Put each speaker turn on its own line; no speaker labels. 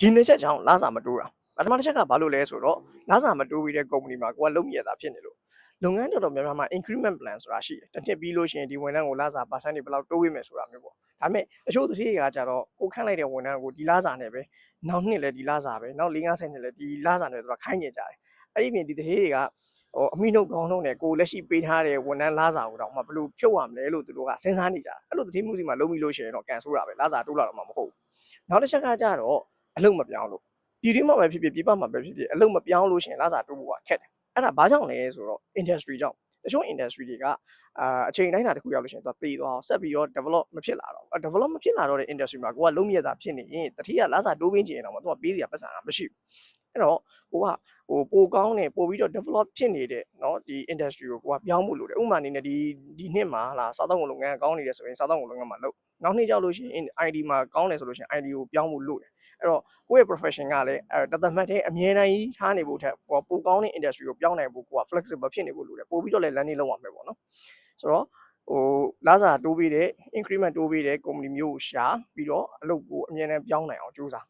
ဒီနှစ်ချက်ကြောင့်လာစာမတိုးတာပထမတစ်ချက်ကဘာလို့လဲဆိုတော့လာစာမတိုးပြီးတဲ့ company မှာကိုကလုံးမြရတာဖြစ်နေလို့လုပ်ငန်းတော်တော်များများမှာ increment plan ဆိုတာရှိတယ်တစ်နှစ်ပြီးလို့ရှိရင်ဒီဝန်ထမ်းကိုလာစာ percent တွေဘယ်လောက်တိုးဝေးမယ်ဆိုတာမျိုးပေါ့ဒါပေမဲ့တချို့တစ်ထည့်ကကြတော့ကိုခန့်လိုက်တဲ့ဝန်ထမ်းကိုဒီလာစာနဲ့ပဲနောက်နှစ်လည်းဒီလာစာပဲနောက်၄၅ဆယ်နှစ်လည်းဒီလာစာနဲ့သူကခိုင်းနေကြတယ်အဲ့ဒီပြင်ဒီတစ်ထည့်တွေကဟိုအမိနှုတ်ကောင်းနှုတ်နဲ့ကိုလက်ရှိပေးထားတဲ့ဝန်ထမ်းလာစာကိုတော့မှဘယ်လိုဖြုတ်ရမလဲလို့သူတို့ကစဉ်းစားနေကြတယ်အဲ့လိုတစ်ထည့်မှုစီမှာလုံးပြီးလို့ရှိရင်တော့ကန်ဆိုးတာပဲလာစာတိုးလာတော့မှမဟုတ်ဘူးနောက်တစ်ချက်ကကြတော့ အလုပ်မပြောင်းလို့ပြည်တွင်းမှာပဲဖြစ်ဖြစ်ပြည်ပမှာပဲဖြစ်ဖြစ်အလုပ်မပြောင်းလို့ရှိရင်လစာတိုးဖို့ကခက်တယ်အဲ့ဒါဘာကြောင့်လဲဆိုတော့ industry ကြောင့်တချို့ industry တွေကအာအချိန်တိုင်းတာတစ်ခုရောက်လို့ရှိရင်သူကသေသွားအောင်ဆက်ပြီးတော့ develop မဖြစ်လာတော့ဘူး develop မဖြစ်လာတော့တဲ့ industry မှာကိုကလုံးမြတ်တာဖြစ်နေရင်တတိယလစာတိုးပင်းချင်ရင်တော့သူကပေးစရာပတ်စံမရှိဘူးအဲ့တော့ ကိုကဟိုပိုကောင်းနေပို့ပြီးတော့ develop ဖြစ်နေတဲ့เนาะဒီ industry ကိုကိုကပြောင်းဖို့လိုတယ်ဥပမာအနေနဲ့ဒီဒီနှစ်မှာလာစားတော့လုပ်ငန်းကောင်းနေတယ်ဆိုရင်စားတော့လုပ်ငန်းမှာလုပ်နောက်နှစ်ကြောက်လို့ရှိရင် ID မှာကောင်းတယ်ဆိုလို့ရှိရင် ID ကိုပြောင်းဖို့လိုတယ်အဲ့တော့ ကိုယ့်ရဲ့ profession ကလည်းအဲတသက်မှတ်တဲ့အမြဲတမ်းကြီးထားနေဖို့ထက်ဟိုပိုကောင်းတဲ့ industry ကိုပြောင်းနိုင်ဖို့ကိုက flexible ဖြစ်နေဖို့လိုတယ်ပို့ပြီးတော့လည်း learning လုပ်ရမယ်ပေါ့နော်ဆိုတော့ဟိုလာစာတိုးပေးတဲ့ increment တိုးပေးတဲ့ company မျိုးကိုရှာပြီးတော့အလုပ်ကိုအမြဲတမ်းပြောင်းနိုင်အောင်ကြိုးစား